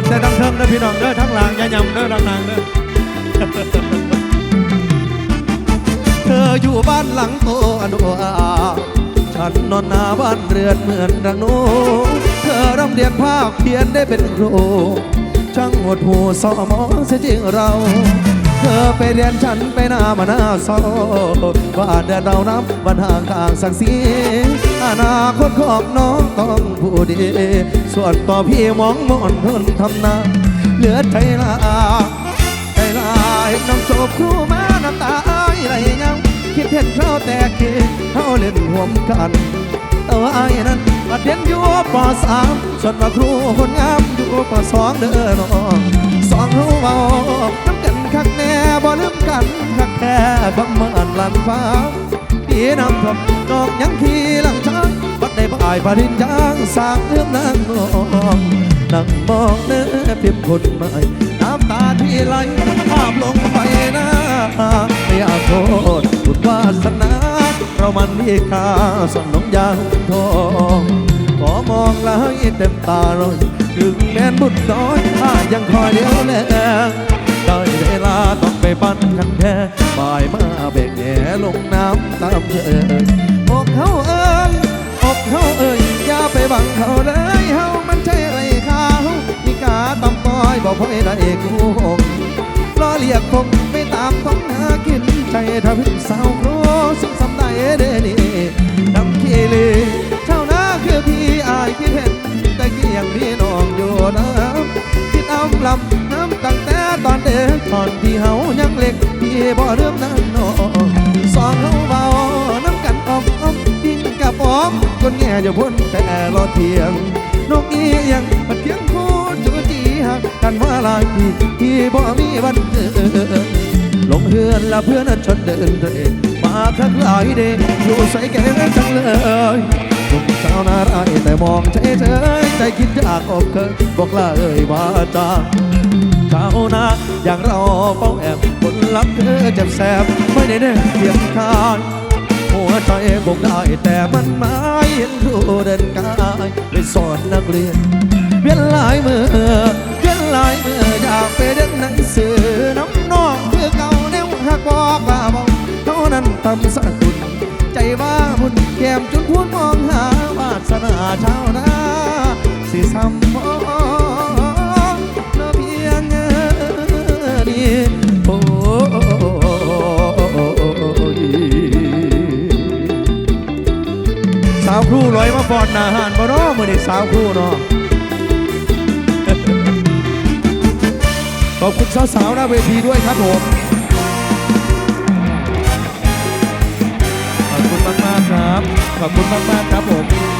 อนแต่ดังเทิงเด้อพี่น้องเด้อทั้งหลางอย่ายำเด้อดังนางเด้อเธออยู่บ้านหลังโตอนุอาฉันนอนหน้าบ้านเรือนเหมือนดังโน้เธอร่ำเรียนภาคเพียนได้เป็นครูช่างหดหูสอมอเสียจริงเรา เธอไปเรียนฉันไปหน้ามาหน้าซอบ้านเดินเราน้ำบ้านห่างกลางสังสี อนาคตของน้องต้องผู้ดี ส่วนต่อพี่มองมอนทนทำนาเหลือใจลาใจลายน้องโจบครูมาน้ำตาอายไหลยังคิดเห็นเขาแต่เกเขาเล่นห่วมกันแต่ว่าอานั้นมาเรียนอยู่ปสามส่วนว่าครูคนงามอยู่ปสองเด้อน้องสองเขาเบาน้ำกันคักแน่บ่ลืมกันคักแค่คำมันลันฟ้า พี่นำทำดอกยังขี่หลังช้างบัดได้บ่ายปริญญาสร้างเรื่องนั่งนองนั่งมองเนื้อเพียบคนใหม่น้ำตาที่ไหลภาพลงไปนะไม่อยากโทษบุญวาสนาเรามันมีค่าสนองยางทองขอมองแล้วเต็มตาเลยถึงแม้นบุญน้อยถ้ายังคอยเดียวแลได้เวลาต้อ ปปั้นคันแท้บ่ายมาเบกแหลงน้ำตามเธออกเขาเอ้ยอกเขาเอ้ยอย่าไปบังเขาเลยเฮามันใช่ไรเขามีกาตำต้อยบอกพ่อได้กูหงรอเรียกคงไม่ตามต้องหากินใจทำให้สาวโครสุขสำได้เดนี่ดำขี้เลเท่านาคือพี่อายคิดเห็นแต่กี้ยังพี่น้องอยู่นะคิดเอาลำน้ำ ตอนที่เฮายังเล็กพี่บ่เริ่มนั่งนอนสองเฮาเบาน้ำกันออกออกดิ้นกับออมคนแง่จะพ้นแต่รอเทียงนกอียังมาเทียงคู่จูจีหักกันว่าลายปีที่บ่มีวันเกิดลงเฮือนละเพื่อนชนเดินเตะมาทักหลายเดย์อยู่ใส่แก่จังเลยหนุ่มสาวน่ารักแต่มองเฉยเฉยใจคิดอยากออกเคยบอกลาเอ่ยว่าจา ชาวนาอย่างเราเป้าแอบคนรักเธอเจ็บแสบไม่ได้เน่เพียงคายหัวใจบอกได้แต่มันไม่เห็นรูเดินกายไปสอนนักเรียนเวียนหลายมือเวียนหลายมืออยากไปเรียนหนังสือน้ำนองคือเก่าแนวหักบอกว่าเบาเท่านั้นทำสะกุลใจว่าบุญแก้มจนพูดมองหาวาสนาชาวนา มาฟอนหนาหานบ่เนาะมื้อนี้สาวคู่เนาะขอบคุณสาวๆหน้าเวทีด้วยครับผมขอบคุณมากๆครับ ขอบคุณมากๆครับผม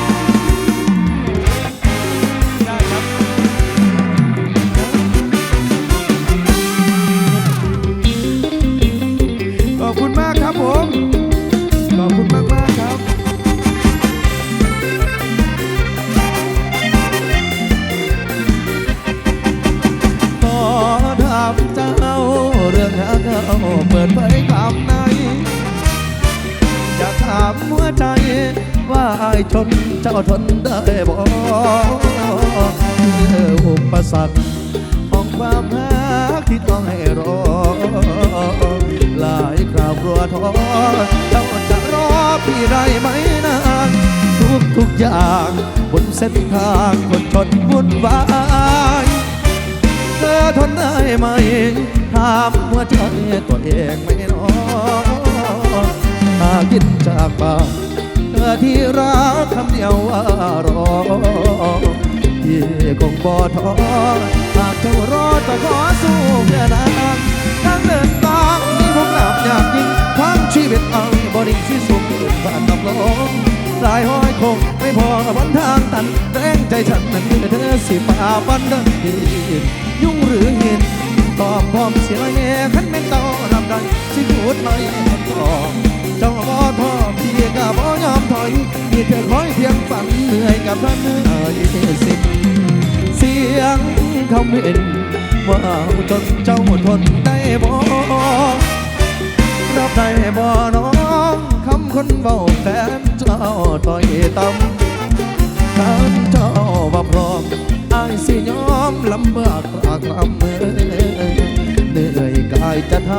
ใจ ว่าไอ้ชนเจ้าทนได้บ่คืออุปสรรคของความรักที่ต้องให้รอ หลายคราวกลัวท้อเจ้าจะรอพี่ได้ไหมนานทุกทุกอย่างบนเส้นทางคนชนวุ่นวายเธอทนได้ไหมถามหัวใจตัวเองไม่น้อ หากินจากปากเธอที่รักคำเดียวว่ารอที่คงบ่ท้อหากเจ้ารอจะขอสู้เพื่อนางทางเดินทางนี้ผมหลับอยากยิงทั้งชีวิตเอาบริสุทธิ์สุขผ่านกับลมสายห้อยคงไม่พอหนทางตันแรงใจฉันนั้นคือเธอสิป่าปันเดินดียุ่งหรือเห็นตอบพร้อมเสียงแง่ขันเป็นต่อลำใดสิพูดไม่คนต่อเกับท่านเอ่ยสิเสียงคำเห็นว่าจนเจ้าทนได้บ่รับได้บ่น้องคำคนเบาแฟนเจ้าต่อยต่ำตามเจ้าว่าพร้อมอายสิยอมลำบากลากลำเมื่อเหนื่อยกายจะท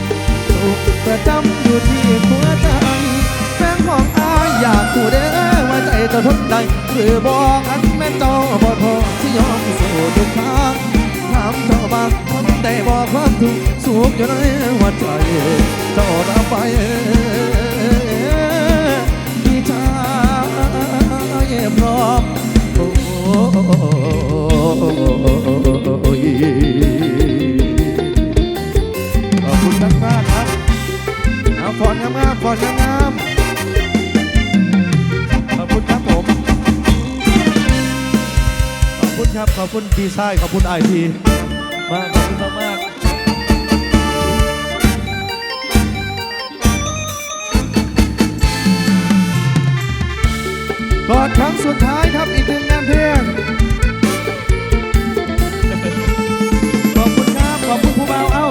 ำสุขประจำอยู่ที่หัวใจ อยากคู่เด้อว่าใจเจะทนได้หรือบอกอันแม่เจ้าบ่พอที่ยอมสู้ทุกทางถามเจ้าบ้างทำได้บอกความทุกสุขอยู่ในหัวใจเจ้ารับไปพี่ชายพร้อมโอ้ย อบคุณครับขอบคุณดีไซน์ขอบคุณไอทีมากขอบคุณมากมากๆกอนครั้งสุดท้ายครับอีกหนึ่งงานเพลงขอบคุณครับขอบคุณผู้เบาเอ้า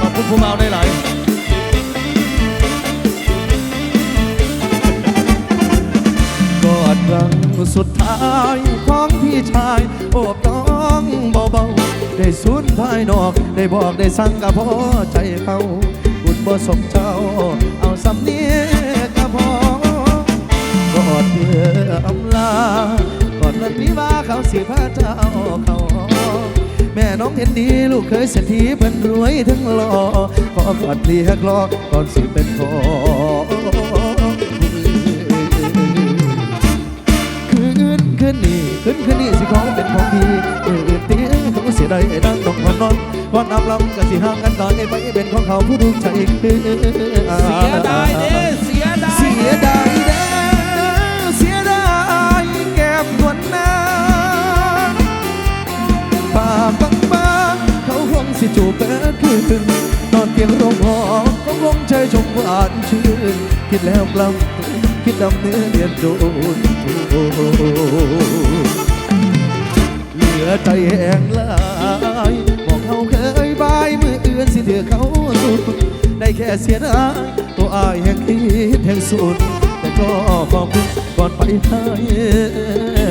ขอบคุณผู้เมาได้หลายกอดครั้งสุดท้าย องพี่ชาย โอบน้องเบาๆได้สูญภายนอก ได้บอกได้สั่งกับพ่อใจเขาบุญบ่สมเจ้า เอาสำเนียกกับพ่อกอดเพื่ออำลากอดวันวิวาเขาสิพาเจ้าเขาแม่น้องเห็นดีลูกเคยเศรษฐีเพิ่นรวยทั้งหล่อขอกอดเรียกรอก่อนสิเป็นขอคืนคืนนี้ คืนคืนนี้สิขอเป็นของพี่เออเตี้ยเขาเสียดายนั่งต้องนอนนอนก่อนนำลำกันสิห้ามกันตอนไอ้ไปเป็นของเขาผู้ดูใจคือเสียดายเด้เสียดายเสียดายเด้อเสียดายแก้มนวลนาปากบางบางๆเขาคงสิจูบเปิดคืนนอนเตียงโรงหอก็คงใจชมหวานชื่นคิดแล้วกลับคิดดำเนื้อเรียนโดน เหลือใจแห้งลายบอกเขาเคยบายมืออื่นสิเถือเขาสุดได้แค่เสียดายตัวอายแห่งคิดแห่งสุด แต่ก็ขอบคุณก่อนไปให้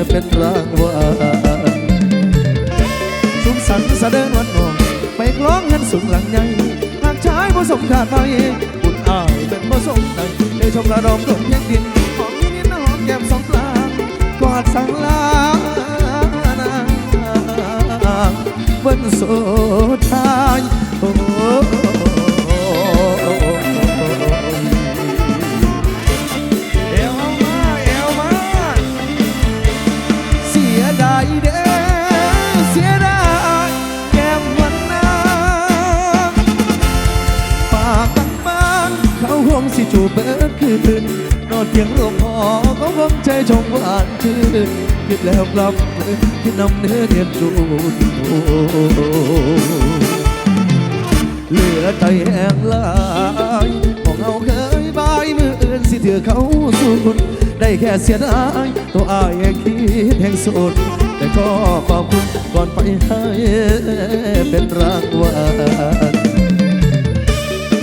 เป็นรางวัลสุขสันต์แสดงวันนองไปคล้องเงินสูงหลังใหญ่หากชายผสมขาดไปบุญอายเป็นผสมใดได้ชมระดมตกยังดิน ดสังลานบนโซทายโอ้เอวมาเอวมาเสียดายเด้อเสียดายแก้มวันปากบางบางเขาคงสิจูบเบิดคืน อนเพียงลมหอเขาคงใจชมหวานชื่นคิดแล้วกลับคิดนำเนื้อเดียนจูนเหลือใจแห้งลายของเอาเคยบายมืออื่นสิเถือเขาสูญได้แค่เสียดายตัวอายแคิดแห่งสุดแต่ก็ขอบคุณก่อนไปให้เป็นรางวัล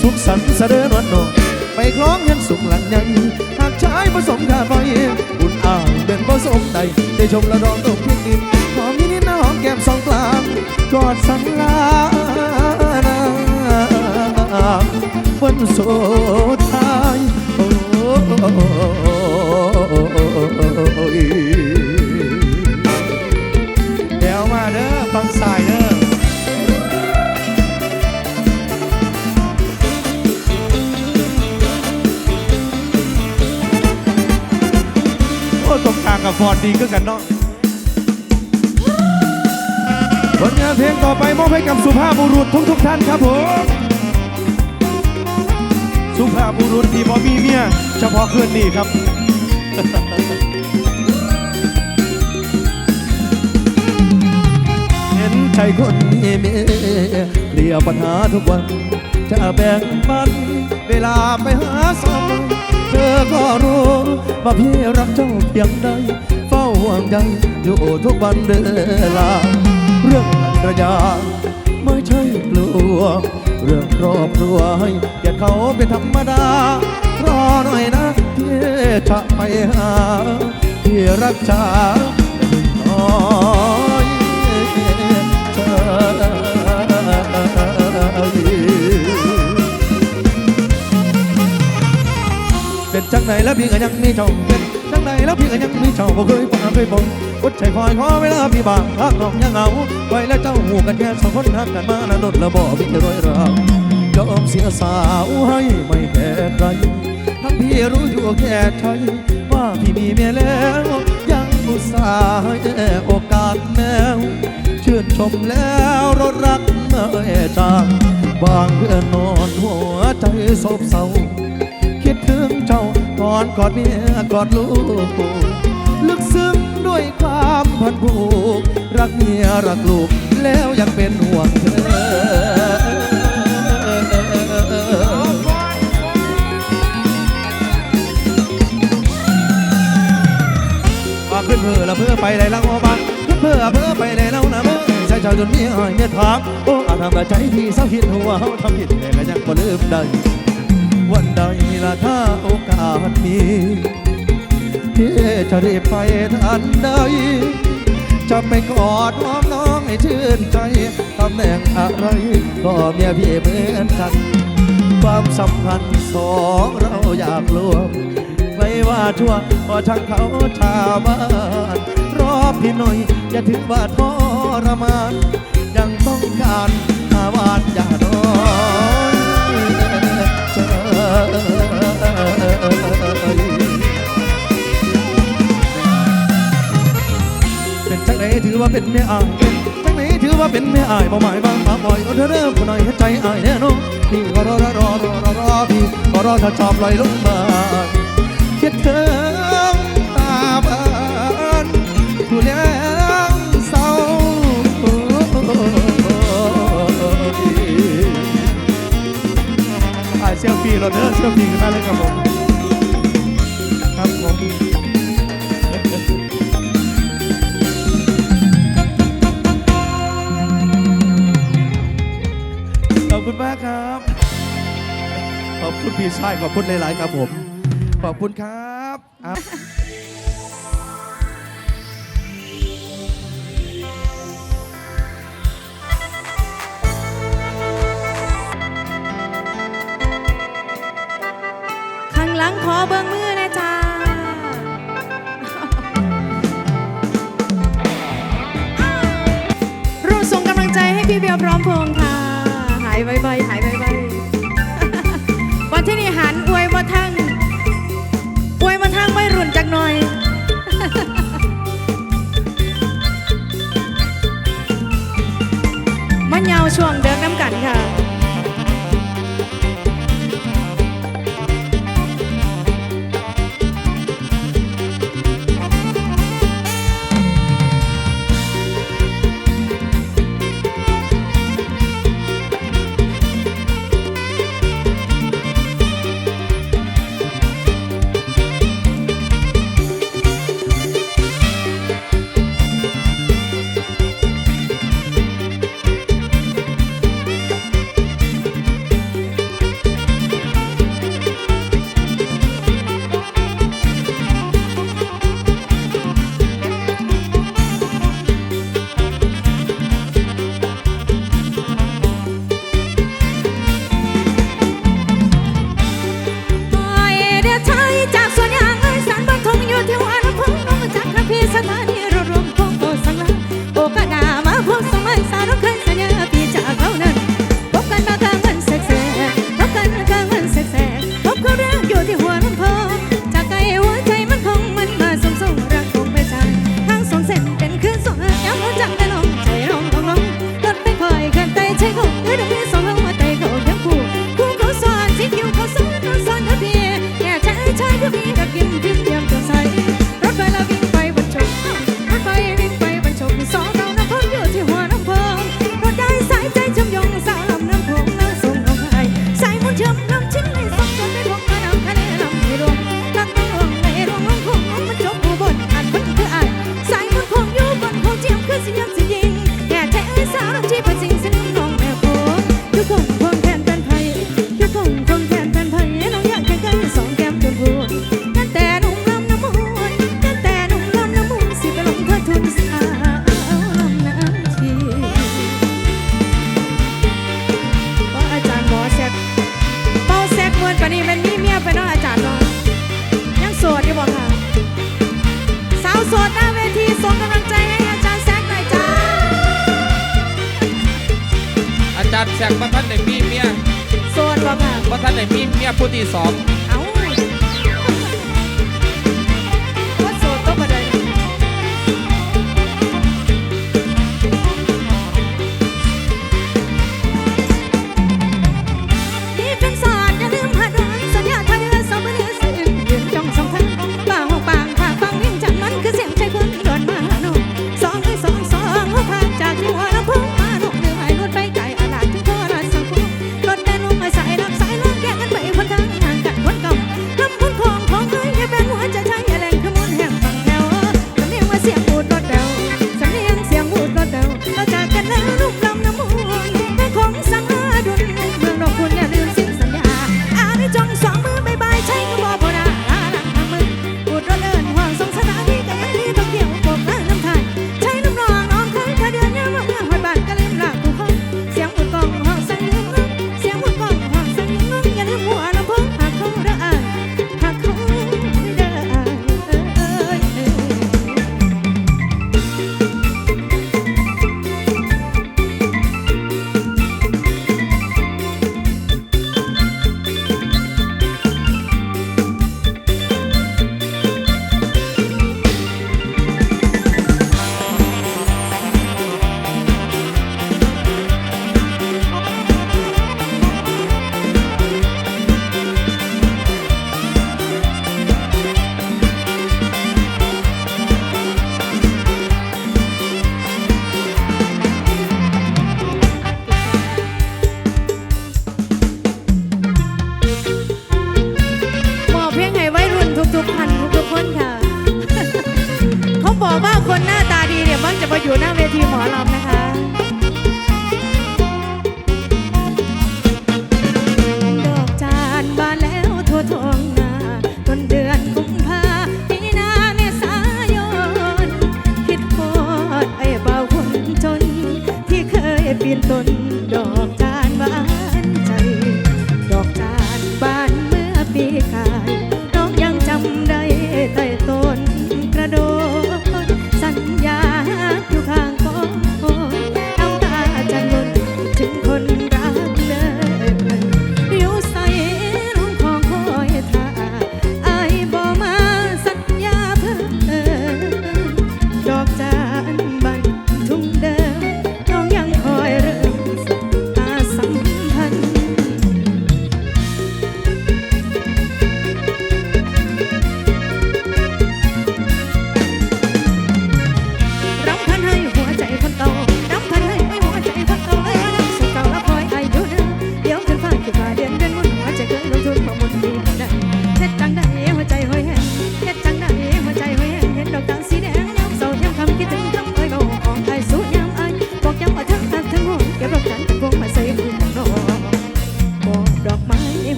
สุขสันต์เสด็จวันนอง ไปคล้องเงินสุขหลังใหญ่หากชายผสมกาไฟบุญอ้ายเป็นผสมใดได้ชมละดองตกพื้นดินหอมนิดๆนะหอมแก้มสองกลางกอดสังลานางวันโสทายโอ้ยเดี๋ยวมาเด้อฟังสายเด้อ กับฟอดดีก็กันเนาะผลงานเพลงต่อไปมอบให้กับสุภาพบุรุษทุกทุกท่านครับผม สุภาพบุรุษที่บ่มีเมียเฉพาะคืนนี้ครับเห็นใจคนมีเมียเคลียปัญหาทุกวัน จะแบ่งปันเวลาไปหาสมเธอก็รู้ ว่าพี่รักเจ้าเพียงใด เฝ้าห่วงใยอยู่ทุกวันเวลา เรื่องภรรยาไม่ใช่กลัว เรื่องครอบครัวให้แก่เขาเป็นธรรมดารอหน่อยนะพี่จะไปหาพี่รักษา จังไหนแล้วพี่ก็ยังมีเจ้าเป็นจังไหนแล้วพี่ก็ยังมีเจ้าบ่เคยป่าเคยบ่นอดใจคอยขอเวลาพี่บางพักน้องยังเหงาไว้แล้วเจ้าหูกันแค่สองคนหักกันมาแล้วนดแล้วบ่มีรอยรายอมเสียสาวให้ไม่แพ้ใครทั้งพี่รู้อยู่แค่ใจว่าพี่มีเมียแล้วยังอุตส่าห์ให้โอกาสแมวชื่นชมแล้วรถรักเมื่อจางบางเพื่อนนอนหัวใจโศบเศร้า อนกอดเมียกอดลูก ลึกซึ้งด้วยความพันผูก รักเมียรักลูก แล้วยังเป็นห่วงเธอว่าขึ้นเพื่อละเพื่อไปได้ลังโอบานขึ้นเพื่อเพื่อไปได้แล้วนะเมื่อใจเจ้าจนมีหายเมียถามโอ้อาทำละใจที่เศร้าคิดหัวเขาทำผิดแต่ก็ยังบ่ลืมได้ วันใดละถ้าโอกาสมีพี่จะรีบไปทันใดจะไปกอดหอมน้องให้ชื่นใจตำแหน่งอะไรก็เมียพี่เหมือนกัน ความสัมพันธ์สองเราอยากรวมไม่ว่าชั่วก็ช่างเขาชาวบ้านรอพี่หน่อยอย่าถึงว่าทรมาน ยังต้องการหาวานอย่านอยเจอ เป็นจังไหนถือว่าเป็นแม่อายเป็นจังไหนถือว่าเป็นแม่อายบ่หมายบางมาบ่อยเอาเธอเริ่มผู้หน่อยให้ใจอายแน่นอนพี่ก็รอรอรอรอรอรอพี่ก็รอถ้าชอบลอยลงมาคิดถึงตาบานผู้เลี้ยง เซลฟี่เราเด้อเซลฟี่กันมาเลยครับผมครับผมขอบคุณมากครับ ขอบคุณพี่ชายขอบคุณหลาย ๆ ครับผม ขอบคุณครับ หลังขอเบิ้งมือนะจ๊ะร่วมส่งกำลังใจให้พี่เบียวพร้อมพงค่ะ หายไวๆหายไวๆวันที่นี่หันอวยมาทั้งอวยมาทั้งไม่รุนจักหน่อยมันยาวช่วงเดิ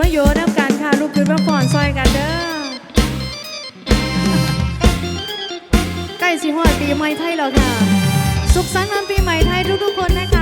มาโยน้ำกันค่ะลูกขึ้นมาก่อนซอยกันเด้อใกล้สิฮอดปีใหม่ไทยแล้วค่ะ สุขสันต์วันปีใหม่ไทยทุกๆคนนะ